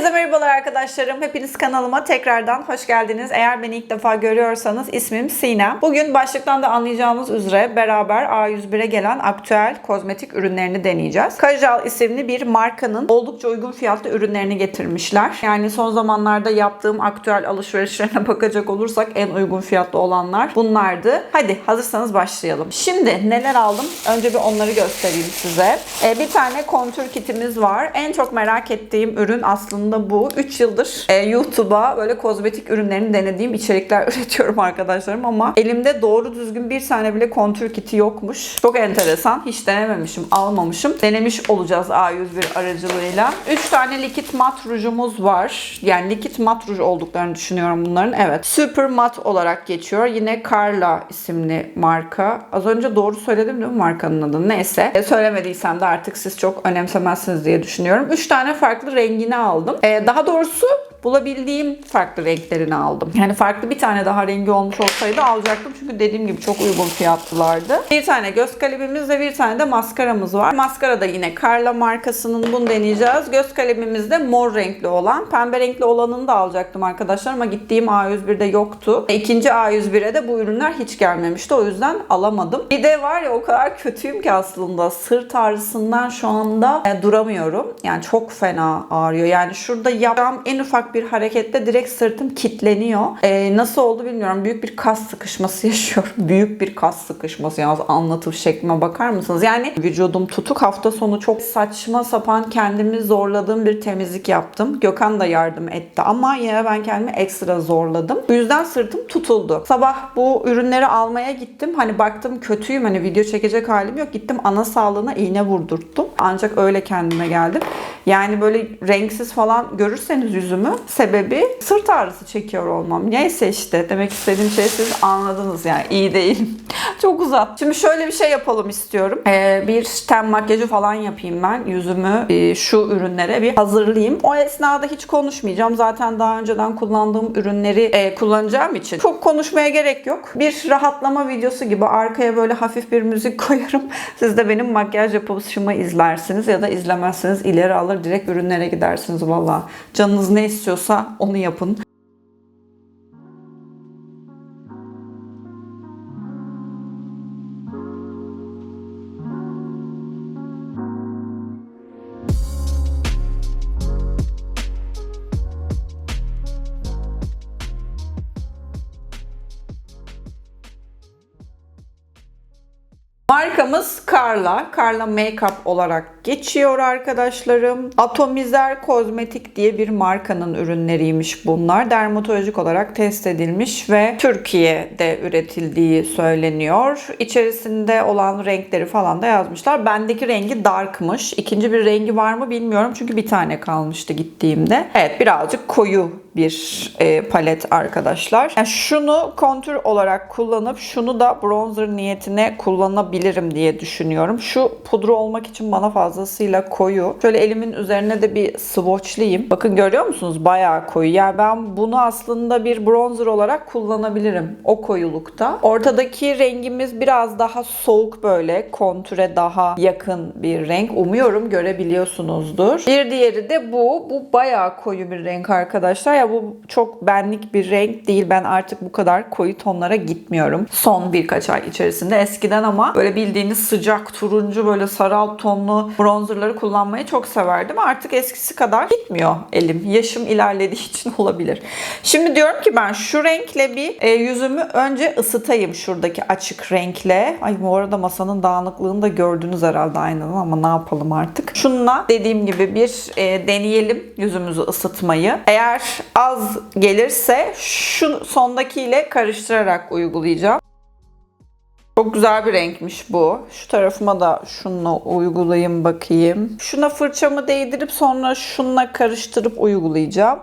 Herkese merhabalar arkadaşlarım. Hepiniz kanalıma tekrardan hoş geldiniz. Eğer beni ilk defa görüyorsanız ismim Sinem. Bugün başlıktan da anlayacağınız üzere beraber A101'e gelen aktüel kozmetik ürünlerini deneyeceğiz. Kajal isimli bir markanın oldukça uygun fiyatlı ürünlerini getirmişler. Yani son zamanlarda yaptığım aktüel alışverişlerine bakacak olursak en uygun fiyatlı olanlar bunlardı. Hadi hazırsanız başlayalım. Şimdi neler aldım? Önce bir onları göstereyim size. Ee, bir tane kontür kitimiz var. En çok merak ettiğim ürün aslında bu. 3 yıldır e, YouTube'a böyle kozmetik ürünlerini denediğim içerikler üretiyorum arkadaşlarım ama elimde doğru düzgün bir tane bile kontür kiti yokmuş. Çok enteresan. Hiç denememişim, almamışım. Denemiş olacağız A101 aracılığıyla. 3 tane likit mat rujumuz var. Yani likit mat ruj olduklarını düşünüyorum bunların. Evet. Super mat olarak geçiyor. Yine Carla isimli marka. Az önce doğru söyledim değil mi markanın adını? Neyse. E, söylemediysem de artık siz çok önemsemezsiniz diye düşünüyorum. 3 tane farklı rengini aldım. E, daha doğrusu bulabildiğim farklı renklerini aldım. Yani farklı bir tane daha rengi olmuş olsaydı alacaktım. Çünkü dediğim gibi çok uygun fiyatlılardı. Bir tane göz kalemimiz ve bir tane de maskaramız var. Maskara da yine Carla markasının bunu deneyeceğiz. Göz kalemimiz de mor renkli olan. Pembe renkli olanını da alacaktım arkadaşlar ama gittiğim A101'de yoktu. İkinci A101'e de bu ürünler hiç gelmemişti. O yüzden alamadım. Bir de var ya o kadar kötüyüm ki aslında. Sırt ağrısından şu anda e, duramıyorum. Yani çok fena ağrıyor. Yani şurada yapacağım en ufak bir harekette direkt sırtım kitleniyor. E, nasıl oldu bilmiyorum. Büyük bir kas sıkışması yaşıyorum. Büyük bir kas sıkışması. Yalnız anlatım şeklime bakar mısınız? Yani vücudum tutuk. Hafta sonu çok saçma sapan kendimi zorladığım bir temizlik yaptım. Gökhan da yardım etti ama yine ben kendimi ekstra zorladım. Bu yüzden sırtım tutuldu. Sabah bu ürünleri almaya gittim. Hani baktım kötüyüm. Hani video çekecek halim yok. Gittim ana sağlığına iğne vurdurttum. Ancak öyle kendime geldim. Yani böyle renksiz falan görürseniz yüzümü sebebi sırt ağrısı çekiyor olmam. Neyse işte demek istediğim şey siz anladınız yani iyi değilim. Çok uzat. Şimdi şöyle bir şey yapalım istiyorum. Ee, bir ten makyajı falan yapayım ben. Yüzümü e, şu ürünlere bir hazırlayayım. O esnada hiç konuşmayacağım. Zaten daha önceden kullandığım ürünleri e, kullanacağım için çok konuşmaya gerek yok. Bir rahatlama videosu gibi arkaya böyle hafif bir müzik koyarım. Siz de benim makyaj yapışımı izlersiniz ya da izlemezseniz ileri alır direkt ürünlere gidersiniz valla. Canınız ne istiyorsa onu yapın. Markamız Carla. Carla Makeup olarak geçiyor arkadaşlarım. Atomizer Kozmetik diye bir markanın ürünleriymiş bunlar. Dermatolojik olarak test edilmiş ve Türkiye'de üretildiği söyleniyor. İçerisinde olan renkleri falan da yazmışlar. Bendeki rengi darkmış. İkinci bir rengi var mı bilmiyorum çünkü bir tane kalmıştı gittiğimde. Evet birazcık koyu bir e, palet arkadaşlar. Yani şunu kontür olarak kullanıp şunu da bronzer niyetine kullanabilirim diye düşünüyorum. Şu pudra olmak için bana fazlasıyla koyu. Şöyle elimin üzerine de bir swatchlayayım. Bakın görüyor musunuz? Bayağı koyu. Yani ben bunu aslında bir bronzer olarak kullanabilirim. O koyulukta. Ortadaki rengimiz biraz daha soğuk böyle. Kontüre daha yakın bir renk. Umuyorum görebiliyorsunuzdur. Bir diğeri de bu. Bu bayağı koyu bir renk arkadaşlar. Ya bu çok benlik bir renk değil. Ben artık bu kadar koyu tonlara gitmiyorum. Son birkaç ay içerisinde. Eskiden ama böyle bildiğiniz sıcak turuncu böyle sarı alt tonlu bronzerları kullanmayı çok severdim. Artık eskisi kadar gitmiyor elim. Yaşım ilerlediği için olabilir. Şimdi diyorum ki ben şu renkle bir e, yüzümü önce ısıtayım şuradaki açık renkle. Ay bu arada masanın dağınıklığını da gördünüz herhalde aynen ama ne yapalım artık. Şununla dediğim gibi bir e, deneyelim yüzümüzü ısıtmayı. Eğer az gelirse şu sondakiyle karıştırarak uygulayacağım. Çok güzel bir renkmiş bu. Şu tarafıma da şununla uygulayayım bakayım. Şuna fırçamı değdirip sonra şununla karıştırıp uygulayacağım.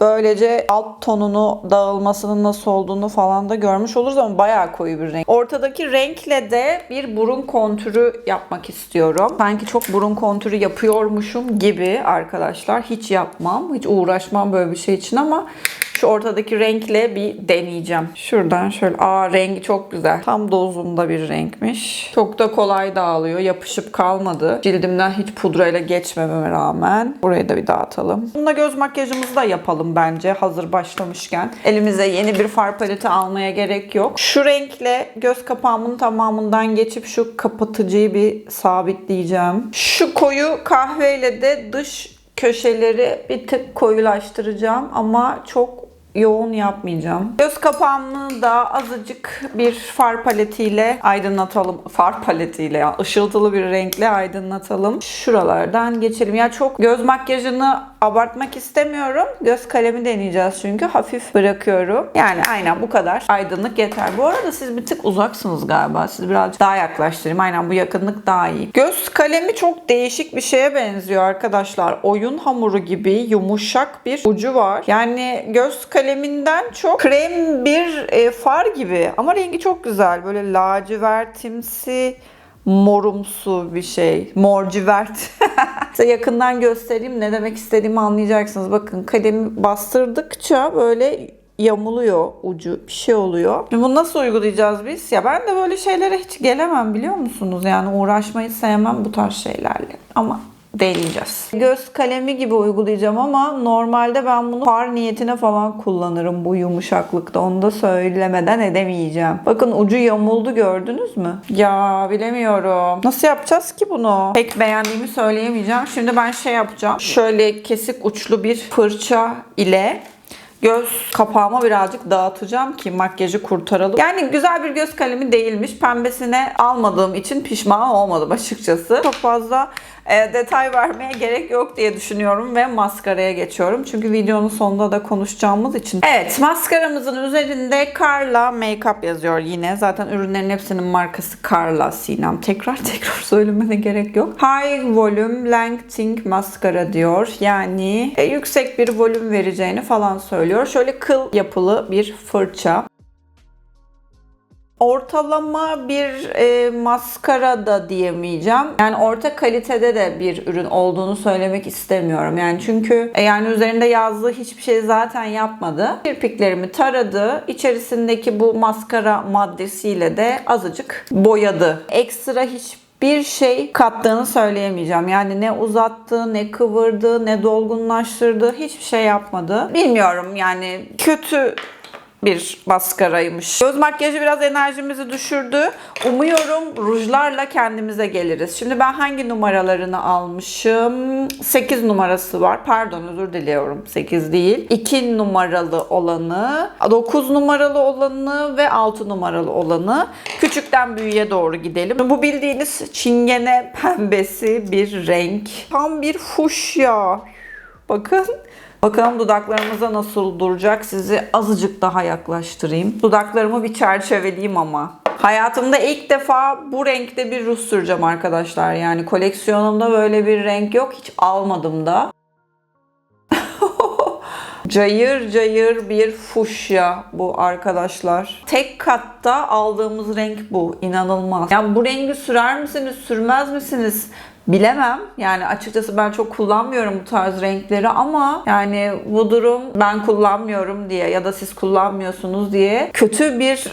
Böylece alt tonunu dağılmasının nasıl olduğunu falan da görmüş oluruz ama bayağı koyu bir renk. Ortadaki renkle de bir burun kontürü yapmak istiyorum. Sanki çok burun kontürü yapıyormuşum gibi arkadaşlar. Hiç yapmam, hiç uğraşmam böyle bir şey için ama Şu ortadaki renkle bir deneyeceğim. Şuradan şöyle. Aa rengi çok güzel. Tam dozunda bir renkmiş. Çok da kolay dağılıyor. Yapışıp kalmadı. Cildimden hiç pudrayla geçmememe rağmen. Burayı da bir dağıtalım. Bununla göz makyajımızı da yapalım bence hazır başlamışken. Elimize yeni bir far paleti almaya gerek yok. Şu renkle göz kapağımın tamamından geçip şu kapatıcıyı bir sabitleyeceğim. Şu koyu kahveyle de dış köşeleri bir tık koyulaştıracağım ama çok yoğun yapmayacağım. Göz kapağımı da azıcık bir far paletiyle aydınlatalım. Far paletiyle ya ışıltılı bir renkle aydınlatalım. Şuralardan geçelim. Ya çok göz makyajını abartmak istemiyorum. Göz kalemi deneyeceğiz çünkü hafif bırakıyorum. Yani aynen bu kadar. Aydınlık yeter. Bu arada siz bir tık uzaksınız galiba. Siz birazcık daha yaklaştırayım. Aynen bu yakınlık daha iyi. Göz kalemi çok değişik bir şeye benziyor arkadaşlar. Oyun hamuru gibi yumuşak bir ucu var. Yani göz kaleminden çok krem bir e, far gibi. Ama rengi çok güzel. Böyle lacivertimsi morumsu bir şey. Morcivert. Size yakından göstereyim ne demek istediğimi anlayacaksınız. Bakın kalemi bastırdıkça böyle yamuluyor ucu bir şey oluyor. Şimdi bunu nasıl uygulayacağız biz? Ya ben de böyle şeylere hiç gelemem biliyor musunuz? Yani uğraşmayı sevmem bu tarz şeylerle. Ama deneyeceğiz. Göz kalemi gibi uygulayacağım ama normalde ben bunu far niyetine falan kullanırım bu yumuşaklıkta. Onu da söylemeden edemeyeceğim. Bakın ucu yamuldu gördünüz mü? Ya bilemiyorum. Nasıl yapacağız ki bunu? Pek beğendiğimi söyleyemeyeceğim. Şimdi ben şey yapacağım. Şöyle kesik uçlu bir fırça ile göz kapağıma birazcık dağıtacağım ki makyajı kurtaralım. Yani güzel bir göz kalemi değilmiş. Pembesine almadığım için pişman olmadım açıkçası. Çok fazla e, detay vermeye gerek yok diye düşünüyorum ve maskaraya geçiyorum. Çünkü videonun sonunda da konuşacağımız için. Evet maskaramızın üzerinde Carla Makeup yazıyor yine. Zaten ürünlerin hepsinin markası Carla Sinem. Tekrar tekrar söylemene gerek yok. High Volume Lengthening Maskara diyor. Yani e, yüksek bir volüm vereceğini falan söylüyor. Şöyle kıl yapılı bir fırça. Ortalama bir e, maskara da diyemeyeceğim. Yani orta kalitede de bir ürün olduğunu söylemek istemiyorum. Yani çünkü e, yani üzerinde yazdığı hiçbir şey zaten yapmadı. Kirpiklerimi taradı. İçerisindeki bu maskara maddesiyle de azıcık boyadı. Ekstra hiç bir şey kattığını söyleyemeyeceğim. Yani ne uzattı, ne kıvırdı, ne dolgunlaştırdı. Hiçbir şey yapmadı. Bilmiyorum yani kötü bir maskaraymış. Göz makyajı biraz enerjimizi düşürdü. Umuyorum rujlarla kendimize geliriz. Şimdi ben hangi numaralarını almışım? 8 numarası var. Pardon özür diliyorum. 8 değil. 2 numaralı olanı, 9 numaralı olanı ve 6 numaralı olanı. Küçükten büyüğe doğru gidelim. Bu bildiğiniz çingene pembesi bir renk. Tam bir fuşya. Bakın. Bakalım dudaklarımıza nasıl duracak. Sizi azıcık daha yaklaştırayım. Dudaklarımı bir çerçeveleyeyim ama. Hayatımda ilk defa bu renkte bir ruj süreceğim arkadaşlar. Yani koleksiyonumda böyle bir renk yok. Hiç almadım da. Cayır cayır bir fuşya bu arkadaşlar. Tek katta aldığımız renk bu. İnanılmaz. Yani bu rengi sürer misiniz, sürmez misiniz? Bilemem. Yani açıkçası ben çok kullanmıyorum bu tarz renkleri ama yani bu durum ben kullanmıyorum diye ya da siz kullanmıyorsunuz diye kötü bir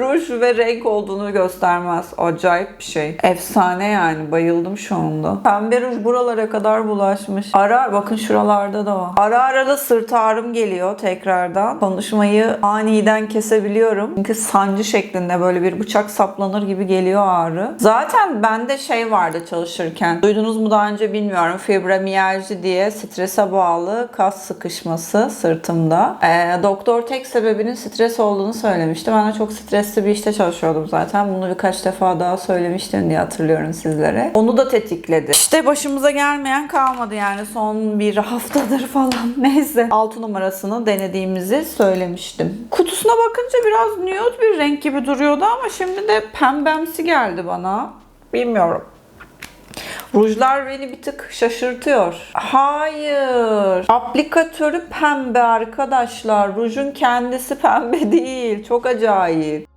ruj ve renk olduğunu göstermez. Acayip bir şey. Efsane yani. Bayıldım şu anda. Pembe ruj buralara kadar bulaşmış. Ara bakın şuralarda da var. Ara ara da sırt ağrım geliyor tekrardan. Konuşmayı aniden kesebiliyorum. Çünkü sancı şeklinde böyle bir bıçak saplanır gibi geliyor ağrı. Zaten bende şey vardı çalışırken. Duydunuz mu daha önce bilmiyorum. Fibromiyalji diye strese bağlı kas sıkışması sırtımda. Ee, doktor tek sebebinin stres olduğunu söylemişti. Ben de çok stresli bir işte çalışıyordum zaten. Bunu birkaç defa daha söylemiştim diye hatırlıyorum sizlere. Onu da tetikledi. İşte başımıza gelmeyen kalmadı yani son bir haftadır falan. Neyse. 6 numarasını denediğimizi söylemiştim. Kutusuna bakınca biraz nude bir renk gibi duruyordu ama şimdi de pembemsi geldi bana. Bilmiyorum. Rujlar beni bir tık şaşırtıyor. Hayır. Aplikatörü pembe arkadaşlar. Rujun kendisi pembe değil. Çok acayip.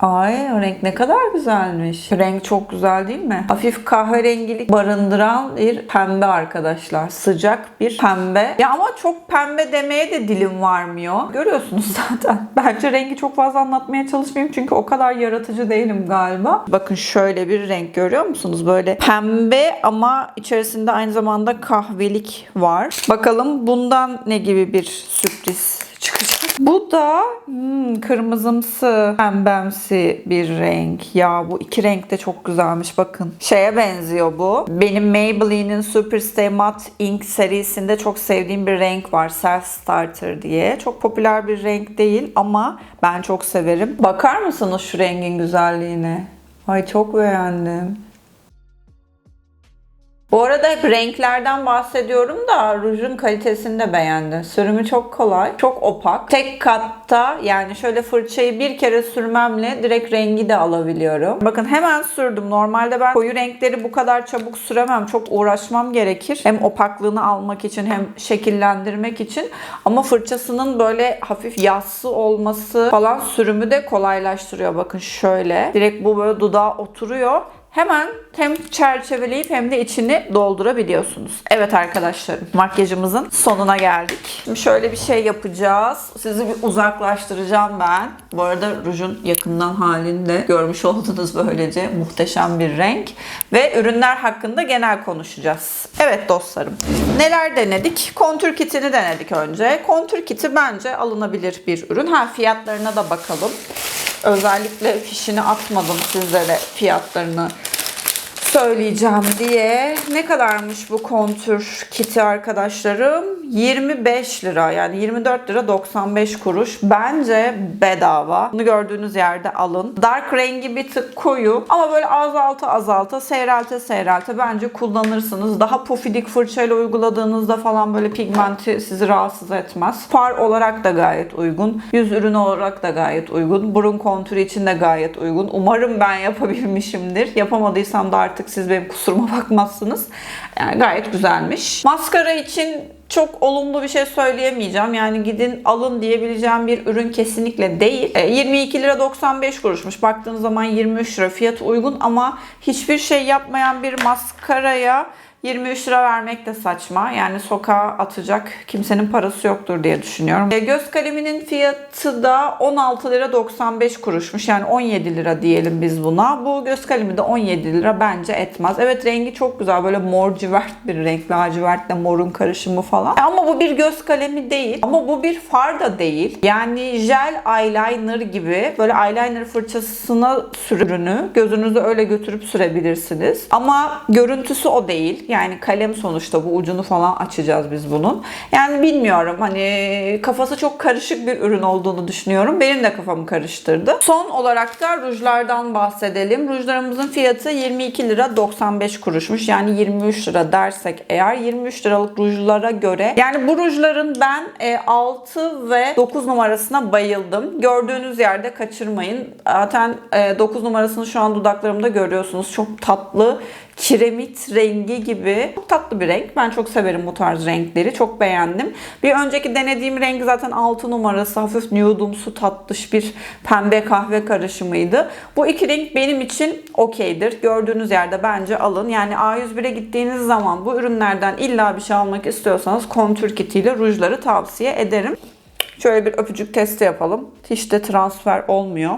Ay o renk ne kadar güzelmiş. Renk çok güzel değil mi? Hafif kahverengilik barındıran bir pembe arkadaşlar. Sıcak bir pembe. Ya ama çok pembe demeye de dilim varmıyor. Görüyorsunuz zaten. Bence rengi çok fazla anlatmaya çalışmayayım çünkü o kadar yaratıcı değilim galiba. Bakın şöyle bir renk görüyor musunuz? Böyle pembe ama içerisinde aynı zamanda kahvelik var. Bakalım bundan ne gibi bir sürpriz çıkacak. Bu da hmm, kırmızımsı, pembemsi bir renk. Ya bu iki renk de çok güzelmiş bakın. Şeye benziyor bu. Benim Maybelline'in Superstay Matte Ink serisinde çok sevdiğim bir renk var. Self Starter diye. Çok popüler bir renk değil ama ben çok severim. Bakar mısınız şu rengin güzelliğine? Ay çok beğendim. Bu arada hep renklerden bahsediyorum da rujun kalitesini de beğendim. Sürümü çok kolay, çok opak. Tek katta yani şöyle fırçayı bir kere sürmemle direkt rengi de alabiliyorum. Bakın hemen sürdüm. Normalde ben koyu renkleri bu kadar çabuk süremem. Çok uğraşmam gerekir. Hem opaklığını almak için hem şekillendirmek için. Ama fırçasının böyle hafif yassı olması falan sürümü de kolaylaştırıyor. Bakın şöyle. Direkt bu böyle dudağa oturuyor hemen hem çerçeveleyip hem de içini doldurabiliyorsunuz. Evet arkadaşlarım makyajımızın sonuna geldik. Şimdi şöyle bir şey yapacağız. Sizi bir uzaklaştıracağım ben. Bu arada rujun yakından halini de görmüş oldunuz böylece. Muhteşem bir renk. Ve ürünler hakkında genel konuşacağız. Evet dostlarım. Neler denedik? Kontür kitini denedik önce. Kontür kiti bence alınabilir bir ürün. Ha fiyatlarına da bakalım. Özellikle fişini atmadım sizlere fiyatlarını söyleyeceğim diye. Ne kadarmış bu kontür kiti arkadaşlarım? 25 lira yani 24 lira 95 kuruş. Bence bedava. Bunu gördüğünüz yerde alın. Dark rengi bir tık koyu ama böyle azalta azalta seyrelte seyrelte bence kullanırsınız. Daha pufidik fırçayla uyguladığınızda falan böyle pigmenti sizi rahatsız etmez. Far olarak da gayet uygun. Yüz ürünü olarak da gayet uygun. Burun kontürü için de gayet uygun. Umarım ben yapabilmişimdir. Yapamadıysam da artık siz benim kusuruma bakmazsınız. Yani gayet güzelmiş. Maskara için çok olumlu bir şey söyleyemeyeceğim. Yani gidin alın diyebileceğim bir ürün kesinlikle değil. E, 22 lira 95 kuruşmuş. Baktığınız zaman 23 lira fiyatı uygun ama hiçbir şey yapmayan bir maskaraya 23 lira vermek de saçma. Yani sokağa atacak kimsenin parası yoktur diye düşünüyorum. E, göz kaleminin fiyatı da 16 lira 95 kuruşmuş. Yani 17 lira diyelim biz buna. Bu göz kalemi de 17 lira bence etmez. Evet rengi çok güzel. Böyle mor civert bir renk. Lacivertle morun karışımı falan. E, ama bu bir göz kalemi değil. Ama bu bir far da değil. Yani jel eyeliner gibi böyle eyeliner fırçasına sürünü gözünüzü öyle götürüp sürebilirsiniz. Ama görüntüsü o değil. Yani kalem sonuçta bu ucunu falan açacağız biz bunun. Yani bilmiyorum hani kafası çok karışık bir ürün olduğunu düşünüyorum. Benim de kafamı karıştırdı. Son olarak da rujlardan bahsedelim. Rujlarımızın fiyatı 22 lira 95 kuruşmuş. Yani 23 lira dersek eğer 23 liralık rujlara göre yani bu rujların ben e, 6 ve 9 numarasına bayıldım. Gördüğünüz yerde kaçırmayın. Zaten e, 9 numarasını şu an dudaklarımda görüyorsunuz. Çok tatlı kiremit rengi gibi çok tatlı bir renk. Ben çok severim bu tarz renkleri. Çok beğendim. Bir önceki denediğim renk zaten 6 numarası. Hafif nude'umsu tatlış bir pembe kahve karışımıydı. Bu iki renk benim için okeydir. Gördüğünüz yerde bence alın. Yani A101'e gittiğiniz zaman bu ürünlerden illa bir şey almak istiyorsanız kontür kitiyle rujları tavsiye ederim. Şöyle bir öpücük testi yapalım. Hiç de transfer olmuyor.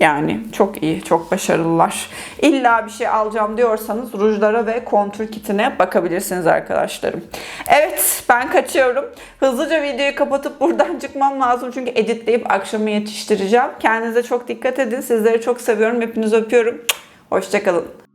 Yani çok iyi, çok başarılılar. İlla bir şey alacağım diyorsanız rujlara ve kontür kitine bakabilirsiniz arkadaşlarım. Evet, ben kaçıyorum. Hızlıca videoyu kapatıp buradan çıkmam lazım çünkü editleyip akşamı yetiştireceğim. Kendinize çok dikkat edin. Sizleri çok seviyorum. Hepinizi öpüyorum. Hoşçakalın.